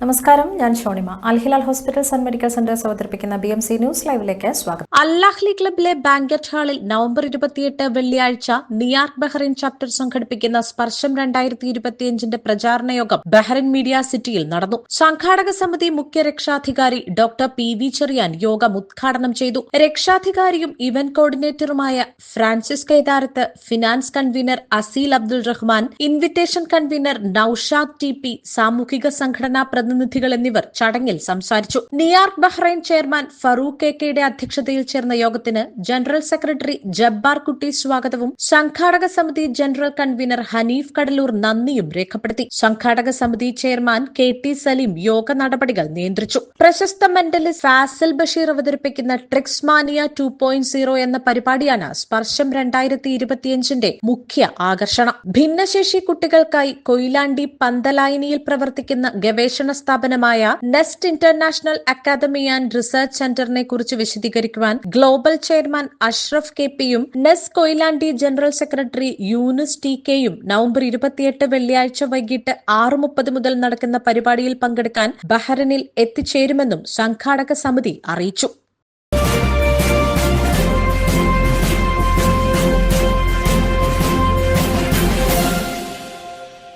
നമസ്കാരം ഞാൻ Shonima. Alhilal hospitals and medical centres അവതരിപ്പിക്കുന്ന ബി എം സി ന്യൂസ് ലൈവിലേക്ക് സ്വാഗതം. അല്ലാഹ്ലി ക്ലബിലെ ബാങ്കറ്റ് ഹാളിൽ നവംബർ ഇരുപത്തിയെട്ട് വെള്ളിയാഴ്ച നിയാർക്ക് ബഹ്റൈൻ ചാപ്റ്റർ സംഘടിപ്പിക്കുന്ന സ്പർശം രണ്ടായിരത്തി ഇരുപത്തിയഞ്ചിന്റെ പ്രചാരണ യോഗം ബഹ്റൈൻ മീഡിയ സിറ്റിയിൽ നടന്നു. സംഘാടക സമിതി മുഖ്യ രക്ഷാധികാരി ഡോക്ടർ പി വി ചെറിയാൻ യോഗം ഉദ്ഘാടനം ചെയ്തു. രക്ഷാധികാരിയും event കോർഡിനേറ്ററുമായ Francis Kaitharath finance convener Aseel Abdul Rahman invitation convener Noushad T P സാമൂഹിക സംഘടനാ പ്രതിനിധികൾ എന്നിവർ ചടങ്ങിൽ സംസാരിച്ചു. നിയാർക്ക് ബഹ്റൈൻ ചെയർമാൻ ഫറൂഖ് കെ കെയുടെ അധ്യക്ഷതയിൽ ചേർന്ന യോഗത്തിന് ജനറൽ സെക്രട്ടറി ജബ്ബാർ കുട്ടി സ്വാഗതവും സംഘാടക സമിതി ജനറൽ കൺവീനർ ഹനീഫ് കടലൂർ നന്ദിയും രേഖപ്പെടുത്തി. സംഘാടക സമിതി ചെയർമാൻ കെ ടി സലീം യോഗ നടപടികൾ നിയന്ത്രിച്ചു. പ്രശസ്ത മെന്റലിസ്റ്റ് ഫാസിൽ ബഷീർ അവതരിപ്പിക്കുന്ന tricks mania two point zero എന്ന പരിപാടിയാണ് സ്പർശം രണ്ടായിരത്തി ഇരുപത്തിയഞ്ചിന്റെ മുഖ്യ ആകർഷണം. ഭിന്നശേഷി കുട്ടികൾക്കായി കൊയിലാണ്ടി പന്തലായനിയിൽ പ്രവർത്തിക്കുന്ന ഗവേഷണ സ്ഥാപനമായ Nest International Academy and Research സെന്ററിനെ കുറിച്ച് വിശദീകരിക്കുവാൻ ഗ്ലോബൽ ചെയർമാൻ അഷ്റഫ് കെ പിയും നെസ് Koyilandy general secretary Yunus T കെയും നവംബർ ഇരുപത്തിയെട്ട് വെള്ളിയാഴ്ച വൈകിട്ട് ആറ് മുപ്പത് മുതൽ നടക്കുന്ന പരിപാടിയിൽ പങ്കെടുക്കാൻ ബഹ്റനിൽ എത്തിച്ചേരുമെന്നും സംഘാടക സമിതി അറിയിച്ചു.